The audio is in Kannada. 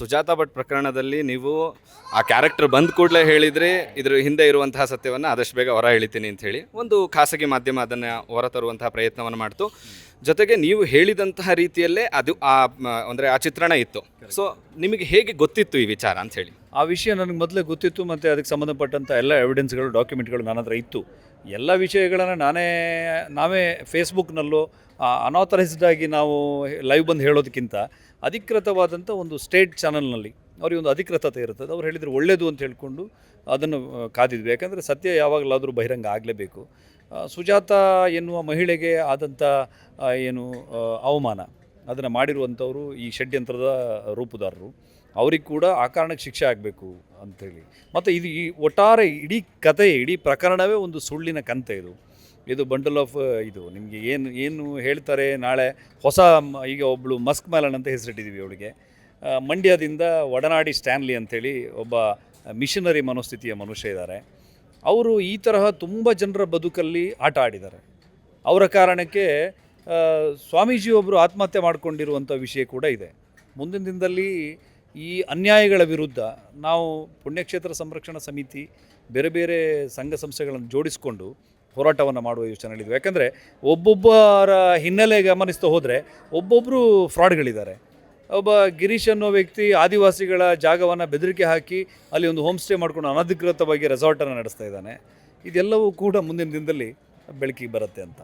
ಸುಜಾತ ಭಟ್ ಪ್ರಕರಣದಲ್ಲಿ ನೀವು ಆ ಕ್ಯಾರೆಕ್ಟರ್ ಬಂದ ಕೂಡಲೇ ಹೇಳಿದರೆ ಇದ್ರ ಹಿಂದೆ ಇರುವಂತಹ ಸತ್ಯವನ್ನು ಆದಷ್ಟು ಬೇಗ ಹೊರ ಹೇಳ್ತೀನಿ ಅಂತ ಹೇಳಿ ಒಂದು ಖಾಸಗಿ ಮಾಧ್ಯಮ ಅದನ್ನು ಹೊರತರುವಂತಹ ಪ್ರಯತ್ನವನ್ನು ಮಾಡ್ತು. ಜೊತೆಗೆ ನೀವು ಹೇಳಿದಂತಹ ರೀತಿಯಲ್ಲೇ ಅದು ಆ ಅಂದ್ರೆ ಅಂದರೆ ಆ ಚಿತ್ರಣ ಇತ್ತು. ಸೊ ನಿಮಗೆ ಹೇಗೆ ಗೊತ್ತಿತ್ತು ಈ ವಿಚಾರ ಅಂತ ಹೇಳಿ? ಆ ವಿಷಯ ನನಗೆ ಮೊದಲೇ ಗೊತ್ತಿತ್ತು, ಮತ್ತು ಅದಕ್ಕೆ ಸಂಬಂಧಪಟ್ಟಂಥ ಎಲ್ಲ ಎವಿಡೆನ್ಸ್ಗಳು ಡಾಕ್ಯುಮೆಂಟ್ಗಳು ನನ್ನ ಹತ್ರ ಇತ್ತು. ಎಲ್ಲ ವಿಷಯಗಳನ್ನು ನಾನೇ, ನಾವೇ ಫೇಸ್ಬುಕ್ನಲ್ಲೂ ಅನಾಥರೈಸ್ಡ್ ಆಗಿ ನಾವು ಲೈವ್ ಬಂದು ಹೇಳೋದಕ್ಕಿಂತ ಅಧಿಕೃತವಾದಂಥ ಒಂದು ಸ್ಟೇಟ್ ಚಾನಲ್ನಲ್ಲಿ ಅವ್ರಿಗೆ ಒಂದು ಅಧಿಕೃತತೆ ಇರ್ತದೆ. ಅವ್ರು ಹೇಳಿದರೆ ಒಳ್ಳೆಯದು ಅಂತ ಹೇಳಿಕೊಂಡು ಅದನ್ನು ಕಾದಿದ್ವಿ. ಯಾಕಂದರೆ ಸತ್ಯ ಯಾವಾಗಲಾದರೂ ಬಹಿರಂಗ ಆಗಲೇಬೇಕು. ಸುಜಾತ ಎನ್ನುವ ಮಹಿಳೆಗೆ ಆದಂಥ ಏನು ಅವಮಾನ. ಅದನ್ನು ಮಾಡಿರುವಂಥವರು ಈ ಷಡ್ಯಂತ್ರದ ರೂಪುದಾರರು. ಅವ್ರಿಗೆ ಕೂಡ ಆ ಕಾರಣಕ್ಕೆ ಶಿಕ್ಷೆ ಆಗಬೇಕು ಅಂಥೇಳಿ. ಮತ್ತು ಇದು ಈ ಒಟ್ಟಾರೆ ಇಡೀ ಕತೆ ಇಡೀ ಪ್ರಕರಣವೇ ಒಂದು ಸುಳ್ಳಿನ ಕಂತೆ ಇದು. ಇದು ಬಂಡಲ್ ಆಫ್ ಇದು ನಿಮಗೆ ಏನು ಏನು ಹೇಳ್ತಾರೆ ನಾಳೆ ಹೊಸ ಈಗ ಒಬ್ಬಳು ಮಸ್ಕ್ ಮ್ಯಾಲನ್ ಅಂತ ಹೆಸರಿಟ್ಟಿದ್ದೀವಿ ಅವಳಿಗೆ. ಮಂಡ್ಯದಿಂದ ಒಡನಾಡಿ ಸ್ಟ್ಯಾನ್ಲಿ ಅಂಥೇಳಿ ಒಬ್ಬ ಮಿಷನರಿ ಮನೋಸ್ಥಿತಿಯ ಮನುಷ್ಯ ಇದ್ದಾರೆ. ಅವರು ಈ ತರಹ ತುಂಬ ಜನರ ಬದುಕಲ್ಲಿ ಆಟ ಆಡಿದ್ದಾರೆ. ಅವರ ಕಾರಣಕ್ಕೆ ಆ, ಸ್ವಾಮೀಜಿ ಒಬ್ಬರು ಆತ್ಮಹತ್ಯೆ ಮಾಡಿಕೊಂಡಿರುವಂಥ ವಿಷಯ ಕೂಡ ಇದೆ. ಮುಂದಿನ ದಿನದಲ್ಲಿ ಈ ಅನ್ಯಾಯಗಳ ವಿರುದ್ಧ ನಾವು ಪುಣ್ಯಕ್ಷೇತ್ರ ಸಂರಕ್ಷಣಾ ಸಮಿತಿ ಬೇರೆ ಬೇರೆ ಸಂಘ ಸಂಸ್ಥೆಗಳನ್ನು ಜೋಡಿಸಿಕೊಂಡು ಹೋರಾಟವನ್ನು ಮಾಡುವ ಯೋಚನೆಗಳಿದ್ವಿ. ಯಾಕೆಂದರೆ ಒಬ್ಬೊಬ್ಬರ ಹಿನ್ನೆಲೆ ಗಮನಿಸ್ತಾ ಹೋದರೆ ಒಬ್ಬೊಬ್ಬರು ಫ್ರಾಡ್ಗಳಿದ್ದಾರೆ. ಒಬ್ಬ ಗಿರೀಶ್ ಅನ್ನೋ ವ್ಯಕ್ತಿ ಆದಿವಾಸಿಗಳ ಜಾಗವನ್ನು ಬೆದರಿಕೆ ಹಾಕಿ ಅಲ್ಲಿ ಒಂದು ಹೋಮ್ ಸ್ಟೇ ಮಾಡ್ಕೊಂಡು ಅನಧಿಕೃತವಾಗಿ ರೆಸಾರ್ಟನ್ನು ನಡೆಸ್ತಾ ಇದ್ದಾನೆ. ಇದೆಲ್ಲವೂ ಕೂಡ ಮುಂದಿನ ದಿನದಲ್ಲಿ ಬೆಳಕಿಗೆ ಬರುತ್ತೆ ಅಂತ.